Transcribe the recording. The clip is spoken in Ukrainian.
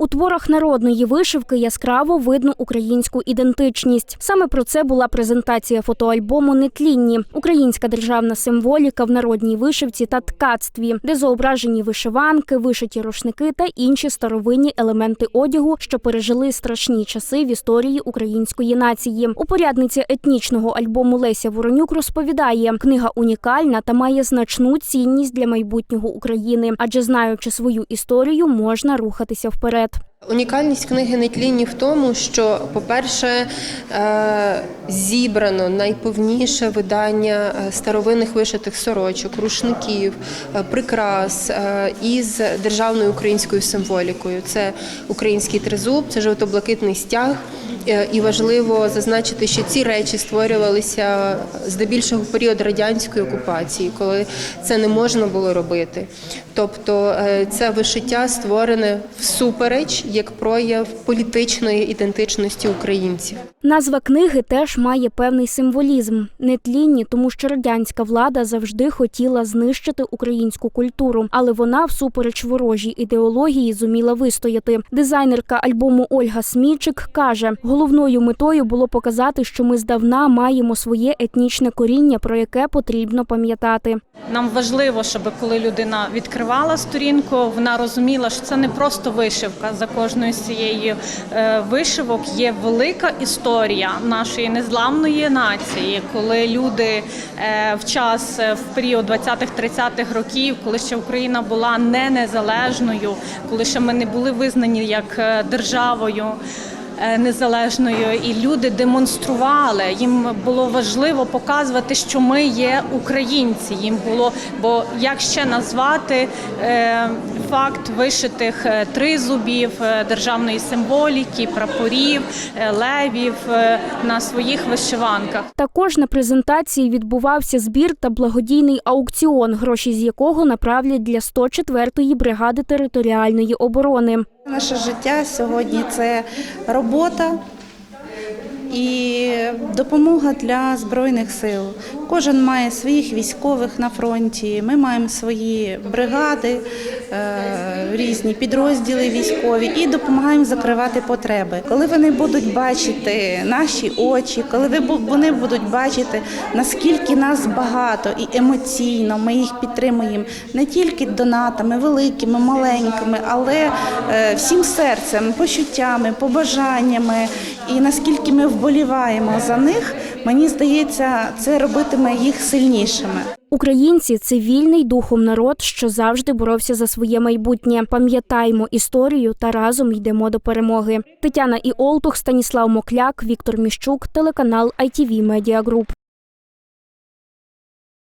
У творах народної вишивки яскраво видно українську ідентичність. Саме про це була презентація фотоальбому Нетлінні українська державна символіка в народній вишивці та ткацтві, де зображені вишиванки, вишиті рушники та інші старовинні елементи одягу, що пережили страшні часи в історії української нації. Упорядниця етнічного альбому Леся Воронюк розповідає, книга унікальна та має значну цінність для майбутнього України, адже знаючи свою історію, можна рухатися вперед. Унікальність книги Нетлінні в тому, що, по-перше, е, зібрано найповніше видання е, старовинних вишитих сорочок, рушників, е, прикрас із державною українською символікою. Це український тризуб, це жовто-блакитний стяг. Е, І важливо зазначити, що ці речі створювалися здебільшого в період радянської окупації, коли це не можна було робити. Тобто е, це вишиття створене всупереч як прояв політичної ідентичності українців. Назва книги теж має певний символізм нетлінні, тому що радянська влада завжди хотіла знищити українську культуру, але вона, всупереч ворожій ідеології, зуміла вистояти. Дизайнерка альбому Ольга Смічик каже: головною метою було показати, що ми здавна маємо своє етнічне коріння, про яке потрібно пам'ятати. Нам важливо, щоб коли людина відкривала сторінку, вона розуміла, що це не просто вишивка. За кожною з цією е, вишивок є велика історія нашої незламної нації, коли люди е, в час е, в період 20-30-х років, коли ще Україна була не незалежною, коли ще ми не були визнані як е, державою незалежною, і люди демонстрували. Їм було важливо показувати, що ми є українці. Їм було, бо як ще назвати е, факт вишитих е, тризубів, е, державної символіки, прапорів, е, левів е, на своїх вишиванках. Також на презентації відбувався збір та благодійний аукціон, гроші з якого направлять для 104-ї бригади територіальної оборони. Наше життя сьогодні це робота і допомога для збройних сил. Кожен має своїх військових на фронті. Ми маємо свої бригади, різні підрозділи військові і допомагаємо закривати потреби. Коли вони будуть бачити наші очі, коли вони будуть бачити наскільки нас багато і емоційно, ми їх підтримуємо не тільки донатами, великими, маленькими, але е, всім серцем, почуттями, побажаннями. І наскільки ми вболіваємо за них, мені здається, це робитиме їх сильнішими. Українці це вільний духом народ, що завжди боровся за своє майбутнє. Пам'ятаємо історію та разом йдемо до перемоги. Тетяна Іолтух, Станіслав Мокляк, Віктор Міщук, телеканал ITV Media Group.